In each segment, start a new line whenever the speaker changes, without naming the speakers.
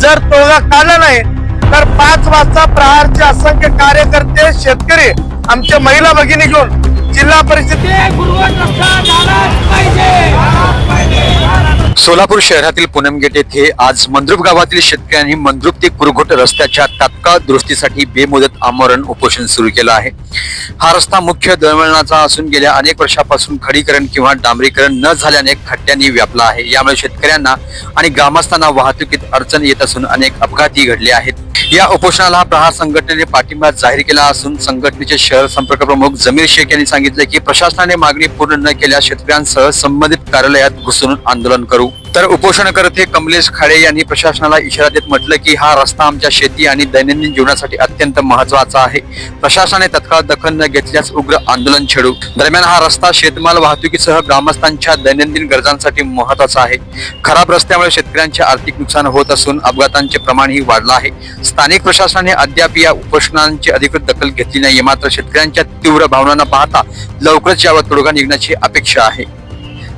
जर तोडगा काढला नाही तर पाच वाजता प्रहारचे असंख्य कार्यकर्ते शेतकरी आमच्या महिला भगिनी घेऊन जिल्हा परिषद
सोलापूर शहरातील पूनम गेट येथे आज मंद्रुप गावातील शेतकऱ्यांनी मंद्रुप ते कुरघोट रस्त्याच्या तात्काळ दुरुस्तीसाठी बेमुदत आमरण उपोषण सुरू केलं आहे. हा रस्ता मुख्य दळवळणाचा असून गेल्या अनेक वर्षापासून खडीकरण किंवा डांबरीकरण न झाल्याने खड्ड्यांनी व्यापला आहे. यामुळे शेतकऱ्यांना आणि ग्रामस्थांना वाहतुकीत अडचण येत असून अनेक अपघातही घडले आहेत. या उपोषणाला प्रहार संघटनेने पाठिंबा जाहीर केला असून संघटनेचे शहर संपर्क प्रमुख जमीर शेख यांनी सांगितले की प्रशासनाने मागणी पूर्ण न केल्यास शेतकऱ्यांसह संबंधित कार्यालयात घुसून आंदोलन करू. तर उपोषणकर्ते कमलेश खाडे यांनी प्रशासनाला इशारा देत म्हटलं की हा रस्ता आमच्या शेती आणि दैनंदिन जीवनासाठी अत्यंत महत्त्वाचा आहे. प्रशासनाने तत्काळ दखल न घेतल्यास उग्र आंदोलन छेडू. दरम्यान हा रस्ता शेतमाल वाहतुकीसह ग्रामस्थांच्या दैनंदिन गरजांसाठी महत्त्वाचा आहे. खराब रस्त्यामुळे शेतकऱ्यांचे आर्थिक नुकसान होत असून अपघातांचे प्रमाणही वाढलं आहे. स्थानिक प्रशासनाने अद्याप या उपोषणांची अधिकृत दखल घेतली नाही मात्र शेतकऱ्यांच्या तीव्र भावनांना पाहता लवकरच यावर तोडगा निघण्याची अपेक्षा आहे.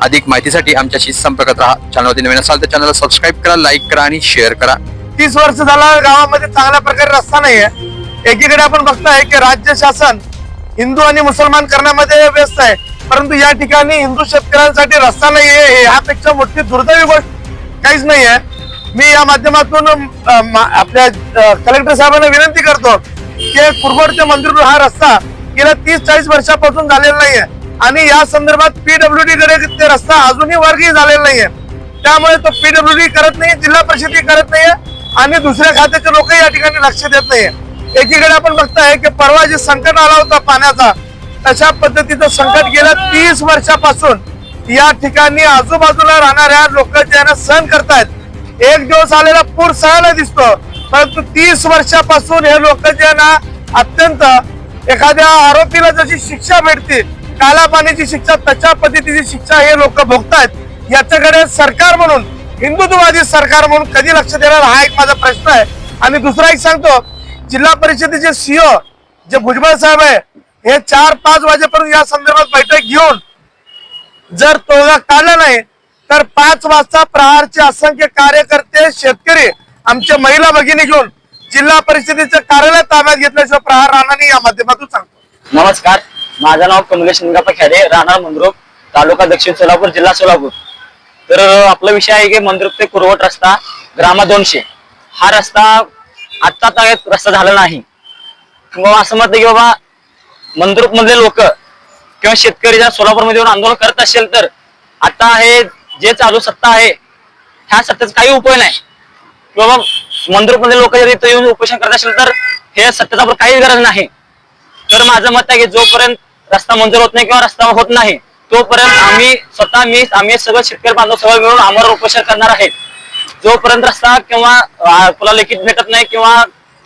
अधिक माहितीसाठी आमच्याशी संपर्कात राहा. चॅनलवरती नवीन असाल तर चॅनलला सबस्क्राईब करा लाईक करा आणि शेअर करा.
तीस वर्ष झाला गावामध्ये चांगल्या प्रकारे रस्ता नाहीये. एकीकडे आपण बघताय की राज्य शासन हिंदू आणि मुसलमान करण्यामध्ये व्यस्त आहे. परंतु या ठिकाणी हिंदू शेतकऱ्यांसाठी रस्ता नाहीये हे ह्यापेक्षा मोठी दुर्दैवी गोष्ट काहीच नाहीये. मी या माध्यमातून आपल्या कलेक्टर साहेबांना विनंती करतो की कुरबड ते मंदिर हा रस्ता गेल्या तीस चाळीस वर्षापासून झालेला नाहीये. आणि या संदर्भात पीडब्ल्यूडी कडे ते रस्ता अजूनही वर्गही झालेला नाहीये. त्यामुळे तो पीडब्ल्यूडी करत नाही जिल्हा परिषदही करत नाहीये आणि दुसऱ्या खात्याचे लोक या ठिकाणी लक्ष देत नाहीये. एकीकडे आपण बघताय की परवा जे संकट आला होता पाण्याचा तशा पद्धतीचं संकट गेल्या तीस वर्षापासून या ठिकाणी आजूबाजूला राहणाऱ्या लोक ज्यांना सहन करतायत. एक दिवस आलेला पूर सगळ्याला दिसतो परंतु तीस वर्षापासून हे लोक ज्यांना अत्यंत एखाद्या आरोपीला जशी शिक्षा भेटते काला पाण्याची शिक्षा तशा पद्धतीची शिक्षा हे लोक भोगतायत. याच्याकडे सरकार म्हणून हिंदुत्ववादी सरकार म्हणून कधी लक्ष देणार हा एक माझा प्रश्न आहे. आणि दुसरा एक सांगतो जिल्हा परिषदेचे सीओ जे भुजबळ साहेब आहे हे चार पाच वाजेपर्यंत या संदर्भात बैठक घेऊन जर तोडगा काढला नाही तर पाच वाजता प्रहारचे असंख्य कार्यकर्ते शेतकरी आमच्या महिला भगिनी घेऊन जिल्हा परिषदेचं कार्यालय ताब्यात घेतल्याशिवाय प्रहार राहणार नाही या माध्यमातून सांगतो.
नमस्कार. माझं नाव कमलेश निंगापा खेडे राहणार मंद्रुप तालुका दक्षिण सोलापूर जिल्हा सोलापूर. तर आपला विषय आहे की मंद्रुप ते कुरवट रस्ता ग्रामा दोनशे. हा रस्ता आत्ता आता रस्ता झाला नाही. किंवा असं म्हणतं की बाबा मंद्रुप मधले लोक किंवा शेतकरी जर सोलापूरमध्ये येऊन आंदोलन करत असेल तर आता हे जे चालू सत्ता आहे ह्या सत्तेचा काही उपयोग नाही. किंवा मंद्रुप मधले लोक जर इथं येऊन उपोषण करत असेल तर हे सत्तेचा आपल्याला काही गरज नाही. तर माझं मत आहे की जोपर्यंत रस्ता मंजूर होत नाही किंवा रस्ता होत नाही तोपर्यंत आम्ही स्वतः मी आम्ही सगळं शेतकरी बांधव सगळं मिळून आम्हाला उपोषण करणार आहे जोपर्यंत रस्ता किंवा तुला लिखित भेटत नाही किंवा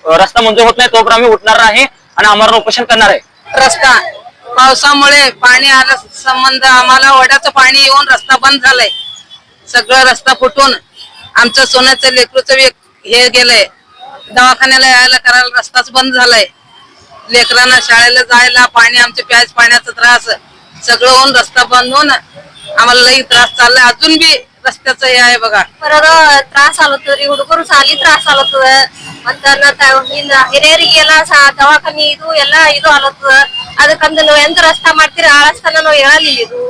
रस्ता मंजूर होत नाही तोपर्यंत आम्ही उठणार आहे आणि आम्हाला उपोषण करणार आहे.
रस्ता पावसामुळे पाणी आला संबंध आम्हाला वड्याचं पाणी येऊन रस्ता बंद झालाय. सगळं रस्ता फुटून आमचं सोन्याचं लेकरूचं हे गेलंय. दवाखान्याला यायला करायला रस्ताच बंद झालाय. लेकरांना शाळेला जायला पाणी आमचे प्याज पाण्याचा त्रास सगळं होऊन रस्ता बंद होऊन आम्हाला लई त्रास चाललाय अजून बी रस्त्याचं हे आहे बघा
ಬರೋರು ತ್ರಾಸ ಆಲತ್ತದ್ರಿ ಹುಡುಗರು ಸಾಲಿ ತ್ರಾಸ ಆಲತ್ತದ ಮತ್ತ ಹಿರಿಯರಿಗೆಲ್ಲ ಸಾ- ದವಾಖಾನಿ ಇದು ಎಲ್ಲಾ ಇದು ಆಲತ್ತದ ಅದಕ್ಕಂದ ನೀವು ಎಂತ ರಸ್ತಾ ಮಾಡ್ತೀರಿ ಆ ರಸ್ತಾನ ನಾವು ಹೇಳಲಿಲ್ಲ ಇದು